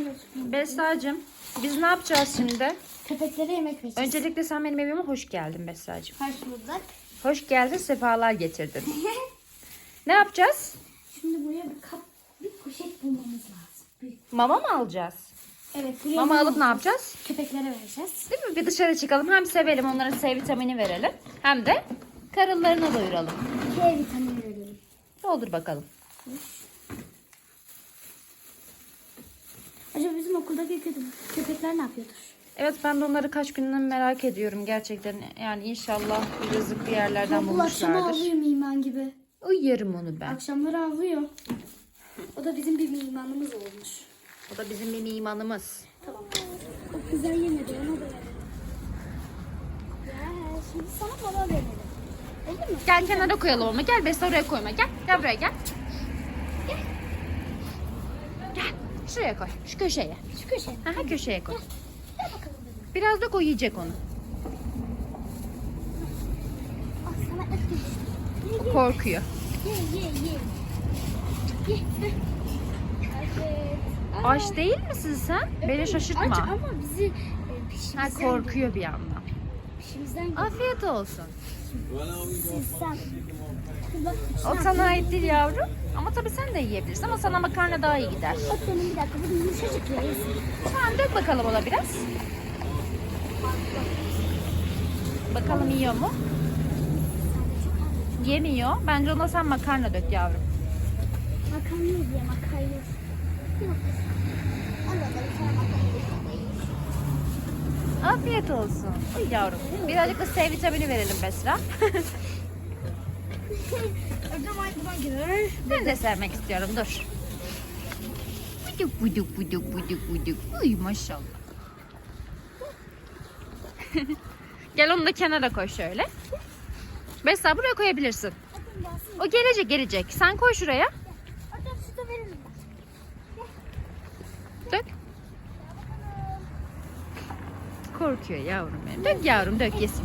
Biraz. Besra'cığım biz ne yapacağız şimdi? Köpeklere yemek vereceğiz. Öncelikle sen benim evime hoş geldin Besra'cığım. Hoş bulduk. Hoş geldin, sefalar getirdin. ne yapacağız? Şimdi buraya bir kap, bir poşet bulmamız lazım. Büyük. Mama mı alacağız? Evet. Buraya Mama alıp ne yapacağız? Köpeklere vereceğiz. Değil mi? Bir dışarı çıkalım. Hem sevelim, onların C vitamini verelim. Hem de karınlarına doyuralım. K vitamini verelim. Doldur bakalım. Acaba bizim okuldaki köpe- köpekler ne yapıyordur? Evet ben de onları kaç günden merak ediyorum gerçekten. Yani inşallah bir rızık bir yerlerden Bu akşam bulmuşlardır. avlıyor miman gibi. Uyarım onu ben. Akşamları avlıyor. O da bizim bir mimanımız olmuş. O da bizim bir imanımız. Tamam. O güzel yemedi ona da verelim. Ya şimdi sana baba verelim. Gel kenara koyalım ama. Gel Beste oraya koyma. Gel. Gel buraya. Gel. Gel. Şuraya koy. Şu köşeye. Şu köşe. Aha köşeye koy. Gel bakalım. Biraz da koy yiyecek onu. Ah sana et düştü. Ye ye Korkuyor. ye ye ye. Ye. Evet. Aç değil misin sen? Beni şaşırtma. Aç ama bizi e, Ha korkuyor bir yandan. Geliyor. Afiyet olsun. Sizden. O sana ait değil yavrum. Ama tabii sen de yiyebilirsin ama sana makarna daha iyi gider. Bak benim bir dakika bu yumuşacık yesin. Tamam dök bakalım ona biraz. Bakalım yiyor mu? Yemiyor. Bence ona sen makarna dök yavrum. Makarna sana makarna. Afiyet olsun. Uy yavrum. Birazcık da C vitamini verelim Besra. Hocam aynı gibi. ben de sevmek istiyorum. Dur. Buduk buduk buduk buduk buduk. Uy maşallah. Gel onu da kenara koy şöyle. Besra buraya koyabilirsin. O gelecek gelecek. Sen koy şuraya. Dök. Korkuyor yavrum benim. Dök yavrum dök yesin.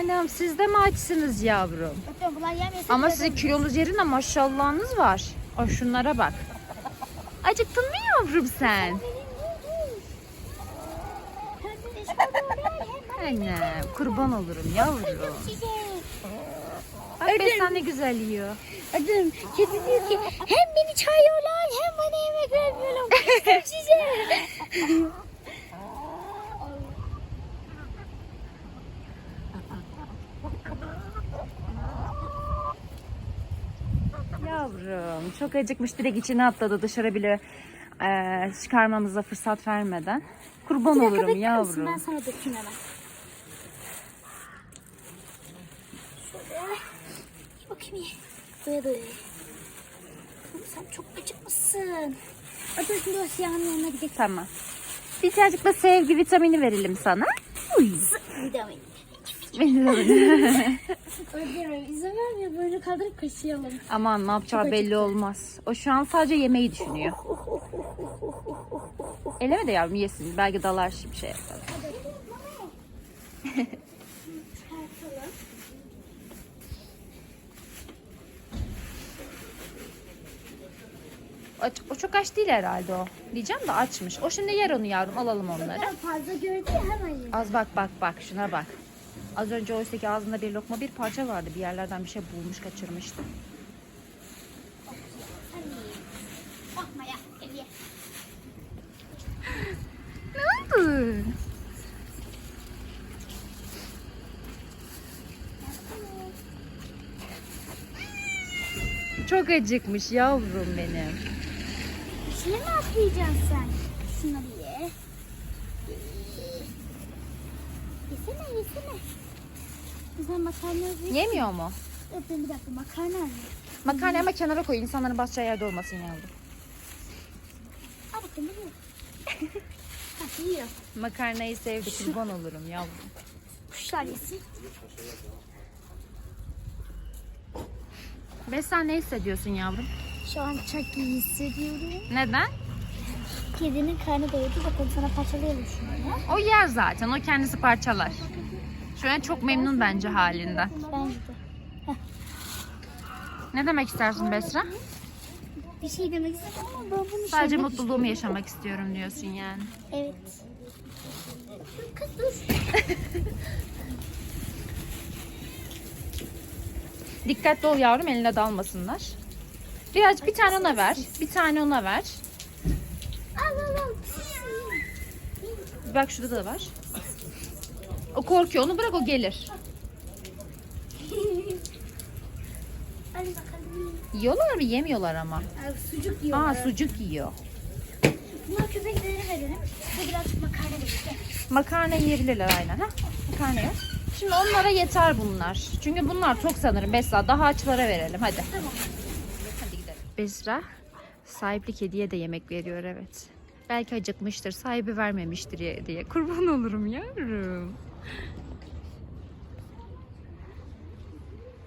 Anam siz de mi açsınız yavrum? Ama sizin kilonuz yerine maşallahınız var. O şunlara bak. Acıktın mı yavrum sen? Annem kurban olurum yavrum. Bak Besen ne güzel yiyor. Adım kedi diyor ki hem beni çağırıyorlar hem bana yemek vermiyorlar. Size. Yavrum çok acıkmış direkt içine atladı dışarı bile eee, çıkarmamıza fırsat vermeden. Kurban olurum yavrum. Ben sana dökeyim hemen. Ye. Doya doya. Oğlum Sen çok acıkmışsın. O siyahın yanına gidelim. Tamam. Birazcık da sevgi vitamini verelim sana. Uy. Vitamin. Öldürme. İzin vermiyor. Böyle kaldırıp kaşıyalım. Aman ne yapacağı belli olmaz. O şu an sadece yemeği düşünüyor. Eleme de yavrum yesin. Belki dalar şimdi şey yapar. Aç, o çok aç değil herhalde o. Diyeceğim de açmış. O şimdi yer onu yavrum. Alalım onları. Ben fazla gördü ya hemen ye. Az bak bak bak şuna bak. Az önce oysa ki ağzında bir lokma bir parça vardı. Bir yerlerden bir şey bulmuş kaçırmıştı. Ne oldu? Çok acıkmış yavrum benim. İçine mi atlayacaksın sen? Şunları ye. Yesene yesene. Sen makarna ye. Yemiyor mu? Ben bir dakika makarna ye. Makarna ama kenara koy. İnsanların basacağı yerde olmasın yavrum. Al bakalım bunu. ha yiyor. Makarnayı sevdi kurban olurum yavrum. Kuşlar yesin. Ve sen ne hissediyorsun yavrum? Şu an çok iyi hissediyorum. Neden? kedinin karnı doyurdu. Bakalım sana parçalayalım şunu. O yer zaten. O kendisi parçalar. Şu an çok memnun bence halinden. Bence de. Ne demek istersin Besra? Bir şey demek istedim ama ben bunu Sadece mutluluğumu yaşamak istiyorum diyorsun yani. Evet. Dur kız dur. Dikkatli ol yavrum eline dalmasınlar. Birazcık bir tane ona ver. Bir tane ona ver. Al al al. Bak şurada da var. O korkuyor. Onu bırak o gelir. Hadi bakalım. Yiyorlar mı? Yemiyorlar ama. Aa, sucuk Aa yiyorlar. sucuk yiyor. Bunlar köpeklere verelim. Size birazcık makarna verelim. Makarna yiyebilirler aynen. Ha? Makarna yer. Şimdi onlara yeter bunlar. Çünkü bunlar çok sanırım. Besra daha açlara verelim. Hadi. Tamam. Hadi gidelim. Besra sahipli kediye de yemek veriyor evet. Belki acıkmıştır, sahibi vermemiştir ya- diye. Kurban olurum yavrum.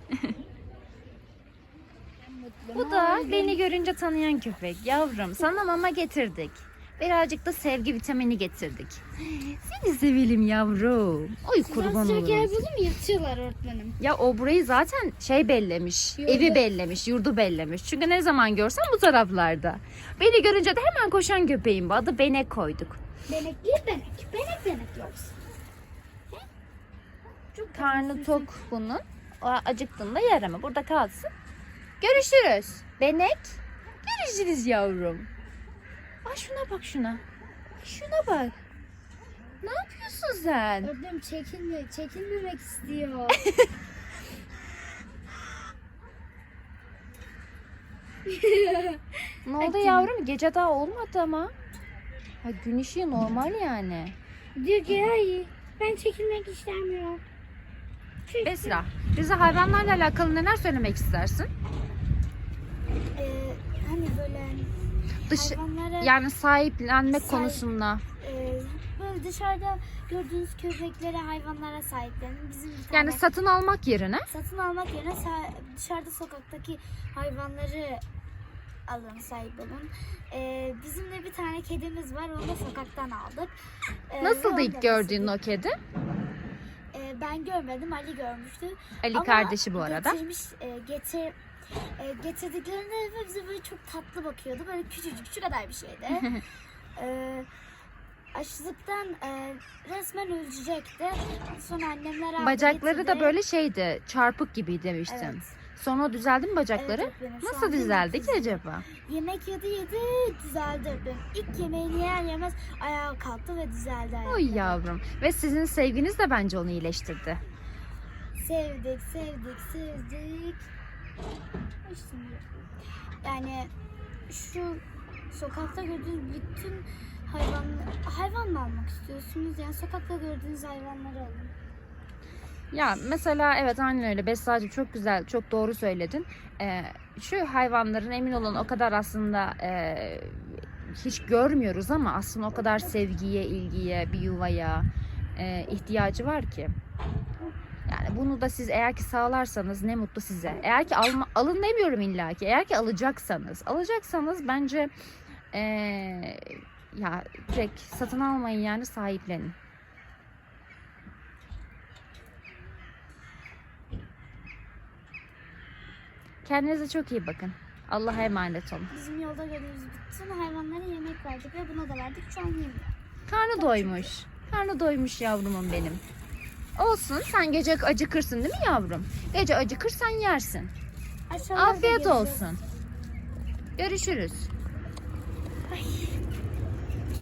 Bu da beni görünce tanıyan köpek. Yavrum sana mama getirdik. Birazcık da sevgi vitamini getirdik. Seni sevelim yavrum. Oy kurban olurum. buldum yatıyorlar öğretmenim. Ya o burayı zaten şey bellemiş. Yurdu. Evi bellemiş, yurdu bellemiş. Çünkü ne zaman görsem bu taraflarda. Beni görünce de hemen koşan köpeğim bu. Adı Benek koyduk. Benek değil benek. Benek benek yoksa. Çok Karnı tok bunun. O acıktığında yer ama burada kalsın. Görüşürüz. Benek. Görüşürüz yavrum. Ay şuna bak şuna. Şuna bak. Ne yapıyorsun sen? Ördüm çekinme, çekinmemek istiyor. Ne oldu yavrum? Gece daha olmadı ama. Ha, gün ışığı normal yani. Diyor ki hayır ben çekilmek istemiyorum. Çünkü- Besra, bize hayvanlarla alakalı neler söylemek istersin? Ee, hani böyle Dış, hayvanlara yani sahiplenmek Sahip- konusunda. e, böyle dışarıda gördüğünüz köpeklere, hayvanlara sahiplenin. Bizim bir tane Yani satın almak yerine satın almak yerine sa- dışarıda sokaktaki hayvanları alın, sahip olun. Ee, bizim de bir tane kedimiz var. Onu da sokaktan aldık. Ee, nasıldı ilk gördüğün o kedi? Ee, ben görmedim. Ali görmüştü. Ali Ama kardeşi bu arada. Getirmiş, e, getir, e, getirdiklerinde ve bize böyle çok tatlı bakıyordu. Böyle küçücük, şu kadar bir şeydi. e, açlıktan e, resmen ölecekti. Sonra annemler aldı Bacakları da getirdi. böyle şeydi, çarpık gibi demiştin. Evet. Sonra o düzeldi mi bacakları? Evet. Şu Nasıl an düzeldi yemek ki yedi. acaba? Yemek yedi yedi düzeldi. İlk yemeğini yer yemez ayağa kalktı ve düzeldi. Oy ayakları. yavrum. Ve sizin sevginiz de bence onu iyileştirdi. Sevdik, sevdik, sevdik. Yani şu sokakta gördüğünüz bütün hayvan hayvan mı almak istiyorsunuz? Yani sokakta gördüğünüz hayvanları alın. Ya mesela evet aynen öyle. Besra'cığım çok güzel, çok doğru söyledin. Ee, şu hayvanların emin olun o kadar aslında e, hiç görmüyoruz ama aslında o kadar sevgiye, ilgiye, bir yuvaya e, ihtiyacı var ki. Yani bunu da siz eğer ki sağlarsanız ne mutlu size. Eğer ki alma, alın demiyorum illa ki. Eğer ki alacaksanız, alacaksanız bence e, ya direkt satın almayın yani sahiplenin. Kendinize çok iyi bakın. Allah'a emanet olun. Bizim yolda gördüğümüz bütün hayvanlara yemek verdik ve buna da verdik. Şu an yemiyor. Karnı doymuş. Karnı doymuş yavrumun benim. Olsun sen gece acıkırsın değil mi yavrum? Gece acıkırsan yersin. Aşağılarda Afiyet olsun. Görüşürüz. Ay,